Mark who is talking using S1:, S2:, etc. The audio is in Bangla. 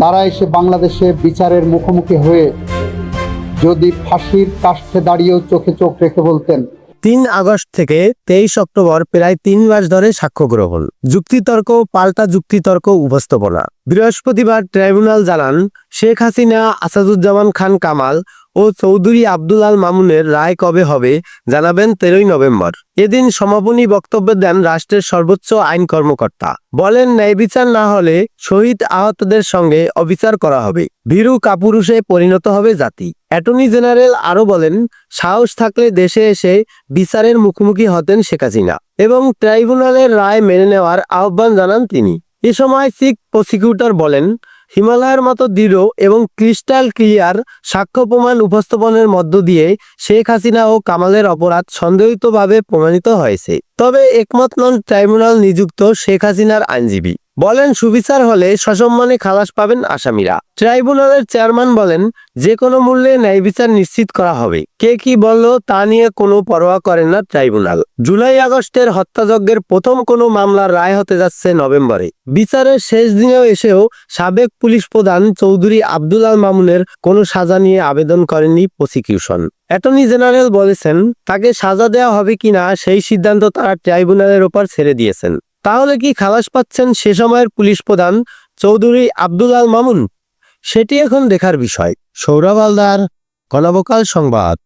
S1: তারা এসে বাংলাদেশে বিচারের মুখোমুখি হয়ে যদি ফাঁসির কাষ্ঠে দাঁড়িয়েও চোখে চোখ রেখে বলতেন।
S2: তিন আগস্ট থেকে তেইশ অক্টোবর প্রায় তিন মাস ধরে সাক্ষ্য গ্রহণ। যুক্তিতর্ক, পাল্টা যুক্তিতর্ক, উপস্থাপনা। বৃহস্পতিবার ট্রাইব্যুনাল জানান, শেখ হাসিনা আসাদুজ্জামান খান কামাল ও চৌধুরী আব্দুল আল মামুনের রায় কবে হবে জানাবেন তেরোই নভেম্বর। এদিন সমাপনী বক্তব্য দেন রাষ্ট্রের সর্বোচ্চ আইন কর্মকর্তা। বলেন, ন্যায় বিচার না হলে শহীদ আহতদের সঙ্গে অবিচার করা হবে। ভীরু কাপুরুষে পরিণত হবে জাতি। অ্যাটর্নি জেনারেল আরও বলেন, সাহস থাকলে দেশে এসে বিচারের মুখোমুখি হতেন শেখ হাসিনা এবং ট্রাইব্যুনালের রায় মেনে নেওয়ার আহ্বান জানান তিনি। এ সময় শিখ প্রসিকিউটর বলেন হিমালয়ের মতো দৃঢ় এবং ক্রিস্টাল ক্লিয়ার সাক্ষ্য প্রমাণ উপস্থাপনের মধ্য দিয়ে শেখ হাসিনা ও কামালের অপরাধ সন্দেহিতভাবে প্রমাণিত হয়েছে। তবে একমত নন ট্রাইব্যুনাল নিযুক্ত শেখ হাসিনার আইনজীবী। বলেন সুবিচার হলে সসম্মানে খালাস পাবেন আসামিরা। ট্রাইব্যুনালের চেয়ারম্যান বলেন, যে কোনো মূল্যে ন্যায় বিচার নিশ্চিত করা হবে। কে কি বলল তা নিয়ে কোনো পরোয়া করেন না ট্রাইব্যুনাল। জুলাই আগস্টের হত্যাযজ্ঞের প্রথম কোনো মামলার রায় হতে যাচ্ছে নভেম্বরে। বিচারের শেষ দিনেও এসেও সাবেক পুলিশ প্রধান চৌধুরী আব্দুল আল মামুনের কোনো সাজা নিয়ে আবেদন করেনি প্রসিকিউশন। অ্যাটর্নি জেনারেল বলেছেন, তাকে সাজা দেওয়া হবে কিনা সেই সিদ্ধান্ত তারা ট্রাইব্যুনালের ওপর ছেড়ে দিয়েছেন। তাহলে কি খালাস পাচ্ছেন সে সময়ের পুলিশ প্রধান চৌধুরী আব্দুল আল মামুন? সেটি এখন দেখার বিষয়। সৌরভ হালদার, গণবকাল সংবাদ।